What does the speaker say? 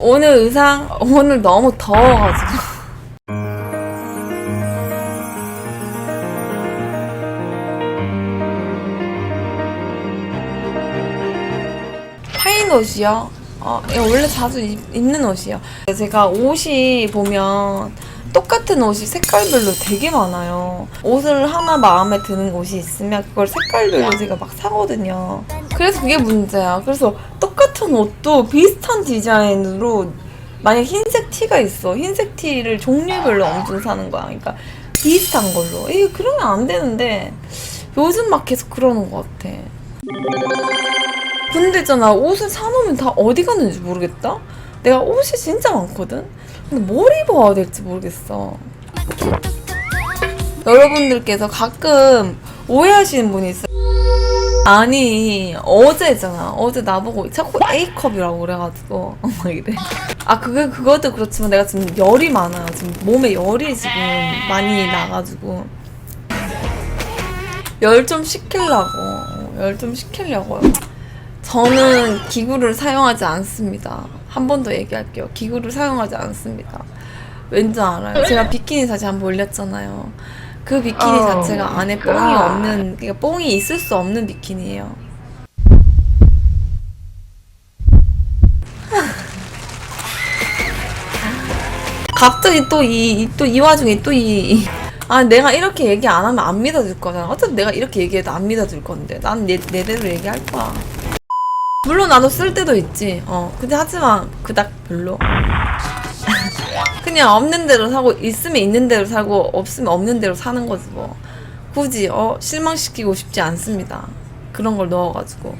오늘 의상 오늘 너무 더워가지고 파인 옷이요? 어, 이거 원래 자주 입, 입는 옷이요. 제가 옷이 보면 똑같은 옷이 색깔별로 되게 많아요. 옷을 하나 마음에 드는 옷이 있으면 그걸 색깔별로 제가 막 사거든요. 그래서 그게 문제야. 그래서 똑 같은 옷도 비슷한 디자인으로 만약 흰색 티가 있어. 흰색 티를 종류별로 엄청 사는 거야. 그러니까 비슷한 걸로. 이 그러면 안 되는데 요즘 막 계속 그러는 것 같아. 근데 있잖아 옷을 사놓으면 다 어디 갔는지 모르겠다? 내가 옷이 진짜 많거든? 근데 뭘 입어야 될지 모르겠어 여러분들께서 가끔 오해하시는 분이 있어요 아니 어제 있잖아 어제 나보고 자꾸 A컵이라고 그래가지고 막 이래 아 그게 그것도 그렇지만 내가 지금 열이 많아요 지금 몸에 열이 지금 많이 나가지고 열 좀 식히려고 열 좀 식히려고요 저는 기구를 사용하지 않습니다. 한 번 더 얘기할게요. 기구를 사용하지 않습니다. 왠지 알아요? 제가 비키니 사진 한번 올렸잖아요. 그 비키니 Oh 자체가 안에 뽕이 God. 없는, 그러니까 뽕이 있을 수 없는 비키니예요. 갑자기 또 이, 또 이 와중에 또 이, 아, 내가 이렇게 얘기 안 하면 안 믿어줄 거잖아. 어차피 내가 이렇게 얘기해도 안 믿어줄 건데. 난 내, 내대로 얘기할 거야. 물론 나도 쓸 때도 있지. 어. 근데 하지만 그닥 별로. 그냥 없는 대로 사고 있으면 있는 대로 사고 없으면 없는 대로 사는 거지 뭐. 굳이 어 실망시키고 싶지 않습니다. 그런 걸 넣어가지고.